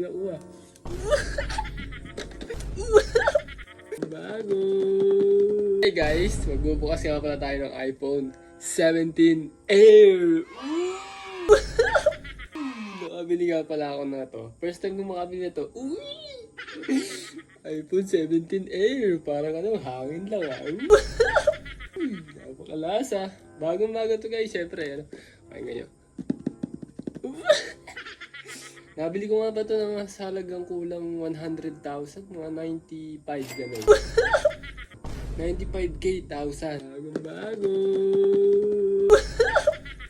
Nakuha. Bago. Hey guys, magbubukas nga pala tayo ng iPhone 17 Air. Nakabili nga pala ako na to. First time kong makabili na to. Uy! iPhone 17 Air. Parang ano, hangin lang ah. Napakalasa. Bagong bago to guys, syempre. Ano? Ay, ngayon. Nabili ko nga ba ito ng halagang kulang 100,000? Mga 95 ganun. 95k thousand. Bagong bago.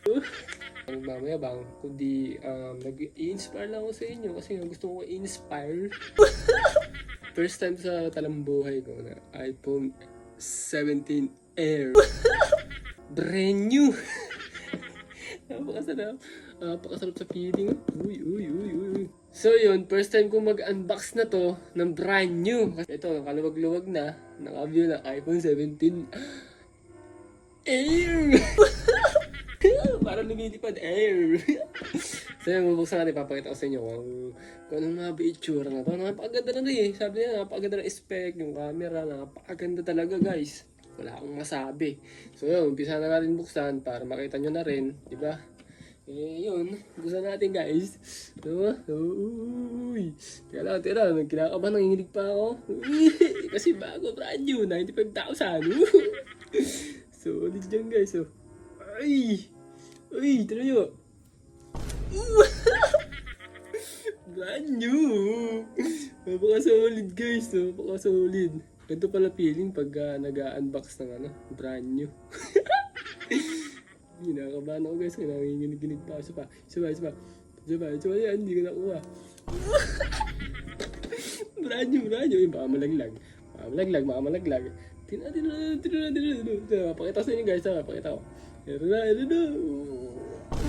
Ang mamaya bang, kundi um, nag-i-inspire lang ako sa inyo kasi nga gusto ko i-inspire. First time sa talambuhay ko na iPhone 17 Air. Brand new! Napakasarap. Napakasarap sa feeling. Uy, uy, uy, uy. So yun, first time ko mag-unbox na to ng brand new. Ito, nakaluwag-luwag na. Naka-view ng iPhone 17 Air! Parang lumilipad air. so yun, bubuksan natin, papakita ko sa inyo kung, kung anong nga ba itsura na to. Napakaganda na rin eh. Sabi niya, napakaganda ng spec, yung camera, napakaganda talaga guys. Wala akong masabi. So yun, umpisa na natin buksan para makita nyo na rin, di ba? Eh, yun. Buksan natin guys. Diba? Uy. Teka lang, teka lang. Kinakabahan, nanginginig pa ako. Kasi bago, brand new. 95,000. Solid dyan guys. Oh. Ay! Uy, tira nyo. Brand new. Napaka-solid guys. Napaka-solid. Ganito pala feeling pag uh, nag-unbox ng ano, brand new. Kinakabahan ako guys. Nanginginig-ginig pa. Isa pa. Isa pa. Isa pa. Isa pa. Isa pa. Yan, hindi ko nakuha. brand new, brand new. Baka malaglag. Baka malaglag, baka malaglag. Tina, tina, tina, tina, tina, tina. Pakita sa inyo guys. Ha? Pakita ko. Ito na, ito na.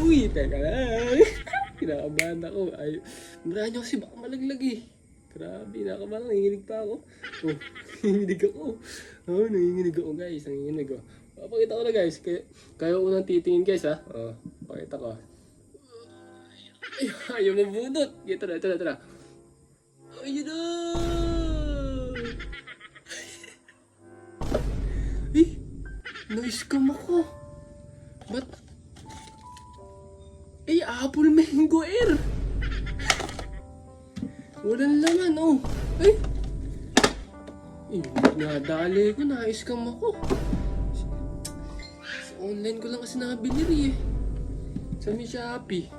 Uy, teka lang. Kinakabahan ako. Ay, brand new kasi baka malaglag eh. Grabe, nakabahan. Nanginginig pa ako. Oh, nanginginig ako. Oh, nanginginig ako guys. Nanginginig ako. Papakita ko na guys. Kaya, kayo unang titingin guys ha. Oh, pakita ko. Ay, ayaw mabunot. Ito na, ito na, ito na. Ayun na! Eh, na-scam ako. Ba't? Eh, Apple Mango Air. Walang laman, oh. Ay. Eh, nadali ko, na-scam ako. Sa online ko lang kasi nabili eh. Sa may Shopee.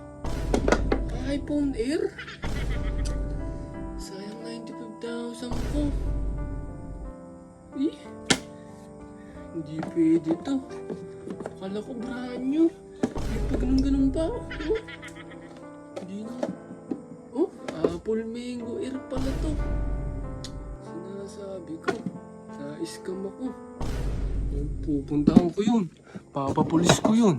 iPhone Air? Sayang 95,000 ko. Eh, hindi pwede to. Akala ko brand new. May pa ganun-ganun pa. Oh. Mango Air pala to. Sinasabi ko. Sa scam ako. Pupuntahan ko yun. Papapulis ko yun.